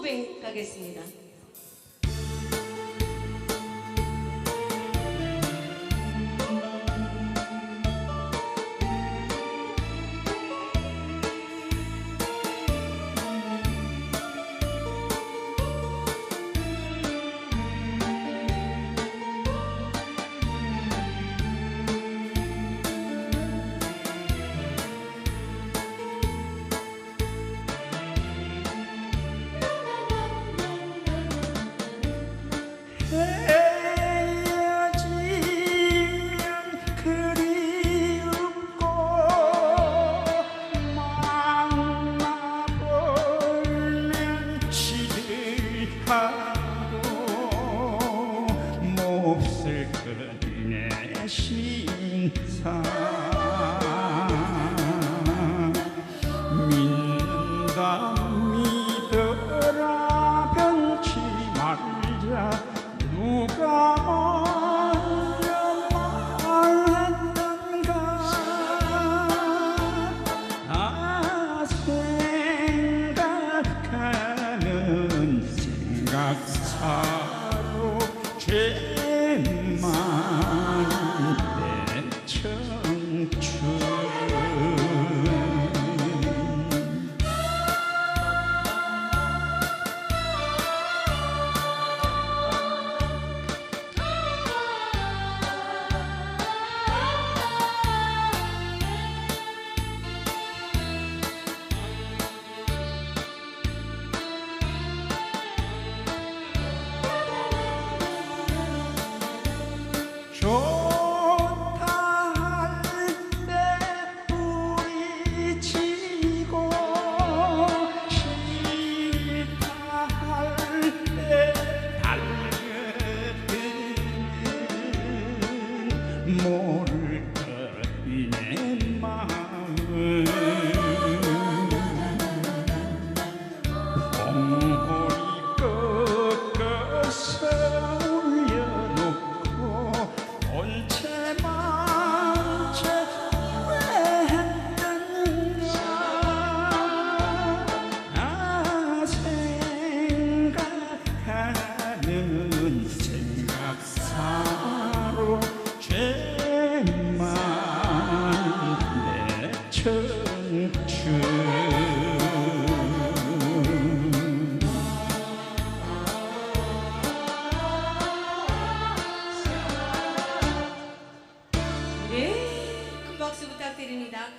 고백 가겠습니다. 몹쓸 그내 신사 믿는다 믿어라 변치 말자. 누가 먼저 말했던가? 아 생각하면 생각사 모를 것내 마음 옹홀이 꺾어서 올려놓고 본체만 채왜 했던가 아. 생각하는 생각사 Serenidad.